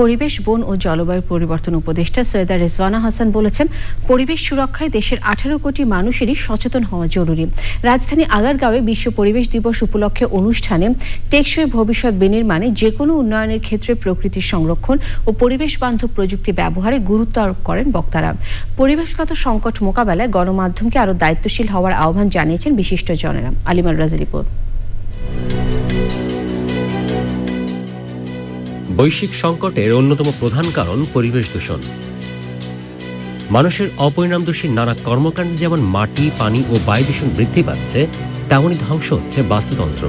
পরিবেশ, বন ও জলবায়ু পরিবর্তন উপদেষ্টা সৈয়দা রেজওয়ানা হাসান বলেছেন, পরিবেশ সুরক্ষায় দেশের আঠারো কোটি মানুষেরই সচেতন হওয়া জরুরি। রাজধানী আগারগাঁওয়ে বিশ্ব পরিবেশ দিবস উপলক্ষে অনুষ্ঠানে টেকসই ভবিষ্যৎ বিনির্মাণে যে কোনো উন্নয়নের ক্ষেত্রে প্রকৃতির সংরক্ষণ ও পরিবেশ বান্ধব প্রযুক্তি ব্যবহারে গুরুত্ব আরোপ করেন বক্তারা। পরিবেশগত সংকট মোকাবেলায় গণমাধ্যমকে আরও দায়িত্বশীল হওয়ার আহ্বান জানিয়েছেন বিশিষ্ট জনেরা আলিমার রাজি রিপোর্ট। বৈশ্বিক সংকটের অন্যতম প্রধান কারণ পরিবেশ দূষণ। মানুষের অপরিণামদোষী নানা কর্মকাণ্ডে যেমন মাটি, পানি ও বায়ু দূষণ বৃদ্ধি পাচ্ছে, তেমনই ধ্বংস হচ্ছে বাস্তুতন্ত্র,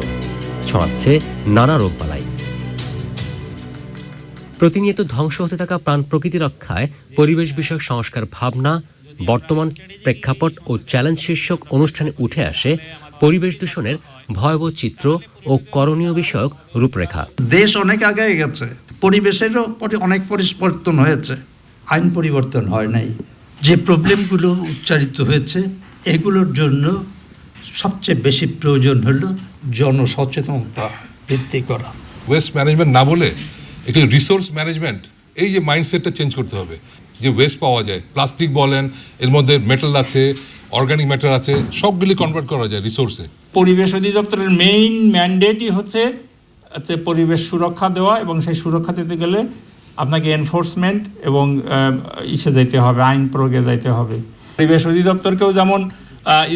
ছড়াচ্ছে নানা রোগবালাই। প্রতিনিয়ত ধ্বংস হতে থাকা প্রাণ প্রকৃতি রক্ষায় পরিবেশ বিষয়ক সংস্কার ভাবনা, বর্তমান প্রেক্ষাপট ও চ্যালেঞ্জ শীর্ষক অনুষ্ঠানে উঠে আসে পরিবেশ দূষণের ভয়াবহ চিত্র ও করণীয় বিষয়ক রূপরেখা। দেশ অনেক আগে গেছে। পরিবেশেরও পরি- অনেক পরিবর্তন হয়েছে। আইন পরিবর্তন হয় নাই। যে প্রবলেমগুলো উচ্চারিত হয়েছে এগুলোর জন্য সবচেয়ে বেশি প্রয়োজন হলো জনসচেতনতা বৃদ্ধি করা। ওয়েস্ট ম্যানেজমেন্ট না বলে এখানে রিসোর্স ম্যানেজমেন্ট এই যে মাইন্ডসেটটা চেঞ্জ করতে হবে। যে ওয়েস্ট পাওয়া যায়। প্লাস্টিক বলেন এর মধ্যে মেটাল আছে অর্গানিক ম্যাটার আছে সবগুলি কনভার্ট করা যায় রিসোর্সে পরিবেশ অধিদপ্তরের মেইন ম্যান্ডেটই হচ্ছে হচ্ছে পরিবেশ সুরক্ষা দেওয়া এবং সেই সুরক্ষা দিতে গেলে আপনাকে এনফোর্সমেন্ট এবং ইসে যাইতে হবে আইন প্রয়োগে যাইতে হবে। পরিবেশ অধিদপ্তরকেও যেমন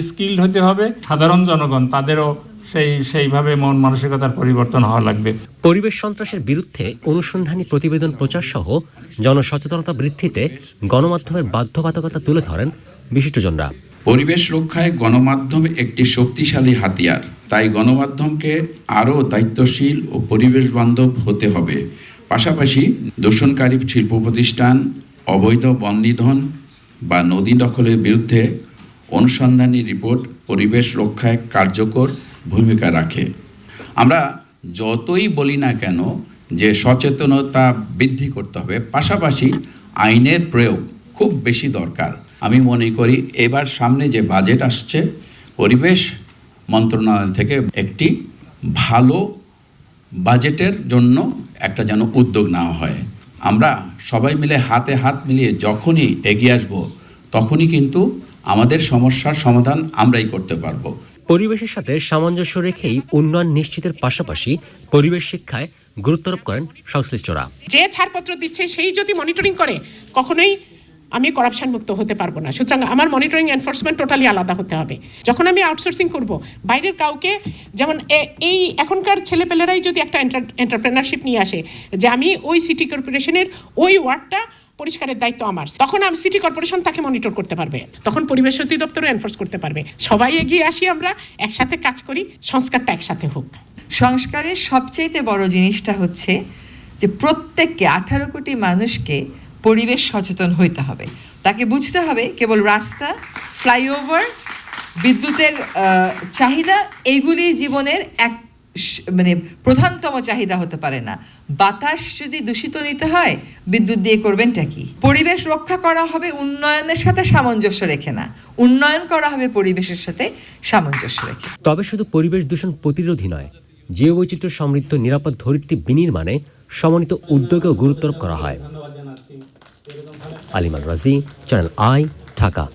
স্কিল্ড হতে হবে সাধারণ জনগণ তাদেরও সেই সেইভাবে মন মানসিকতার পরিবর্তন হওয়া লাগবে। পরিবেশ সন্ত্রাসের বিরুদ্ধে অনুসন্ধানী প্রতিবেদন প্রচার সহ জনসচেতনতা বৃদ্ধিতে গণমাধ্যমের বাধ্যবাধকতা তুলে ধরেন বিশিষ্টজনরা। পরিবেশ রক্ষায় গণমাধ্যম একটি শক্তিশালী হাতিয়ার। তাই গণমাধ্যমকে আরও দায়িত্বশীল ও পরিবেশ বান্ধব হতে হবে। পাশাপাশি দূষণকারী শিল্প প্রতিষ্ঠান, অবৈধ বন নিধন বা নদী দখলের বিরুদ্ধে অনুসন্ধানী রিপোর্ট পরিবেশ রক্ষায় কার্যকর ভূমিকা রাখে। আমরা যতই বলি না কেন যে সচেতনতা বৃদ্ধি করতে হবে, পাশাপাশি আইনের প্রয়োগ খুব বেশি দরকার। আমি মনে করি এবার সামনে যে বাজেট আসছে পরিবেশ মন্ত্রণালয় থেকে একটি ভালো বাজেটের জন্য একটা যেন উদ্যোগ নেওয়া হয়। আমরা সবাই মিলে হাতে হাত মিলিয়ে যখনই এগিয়ে আসব তখনই কিন্তু আমাদের সমস্যার সমাধান আমরাই করতে পারব। পরিবেশের সাথে সামঞ্জস্য রেখেই উন্নয়ন নিশ্চিতের পাশাপাশি পরিবেশ শিক্ষায় গুরুত্বারোপ করেন সংশ্লিষ্টরা। যে ছাড়পত্র দিচ্ছে সেই যদি মনিটরিং করে কখনোই আমি করাপশন মুক্ত হতে পারব না। সুতরাং আমার মনিটরিং এনফোর্সমেন্ট টোটালি আলাদা হতে হবে। যখন আমি আউটসোর্সিং করব, বাইরের কাউকে, যেমন এই এখনকার ছেলেপেলেরাই যদি একটা এন্টারপ্রেনারশিপ নিয়ে আসে, যে আমি ওই সিটি কর্পোরেশনের ওই ওয়ার্ডটা পরিষ্কারের দায়িত্ব আমার। তখন আমি সিটি কর্পোরেশন তাকে মনিটর করতে পারবে। তখন পরিবেশ অধিদপ্তরও এনফোর্স করতে পারবে। সবাই এগিয়ে আসি আমরা, একসাথে কাজ করি, সংস্কারটা একসাথে হোক। সংস্কারের সবচাইতে বড় জিনিসটা হচ্ছে যে প্রত্যেককে আঠারো কোটি মানুষকে পরিবেশ সচেতন হইতে হবে। তাকে বুঝতে হবে কেবল রাস্তা, ফ্লাইওভার, বিদ্যুতের চাহিদা এইগুলি জীবনের এক মানে প্রধানতম চাহিদা হতে পারে না। বাতাস যদি দূষিত নিতে হয়, বিদ্যুৎ দিয়ে করবেনটা কি? পরিবেশ রক্ষা করা হবে উন্নয়নের সাথে সামঞ্জস্য রেখে না। উন্নয়ন করা হবে পরিবেশের সাথে সামঞ্জস্য রেখে। তবে শুধু পরিবেশ দূষণ প্রতিরোধী নয়, জীববৈচিত্র্য সমৃদ্ধ নিরাপদ ধরিত্রী বিনির্মাণে সমন্বিত উদ্যোগেও গুরুত্বারোপ করা হয়। আলিমান রাজি চ্যানেল আই ঢাকা।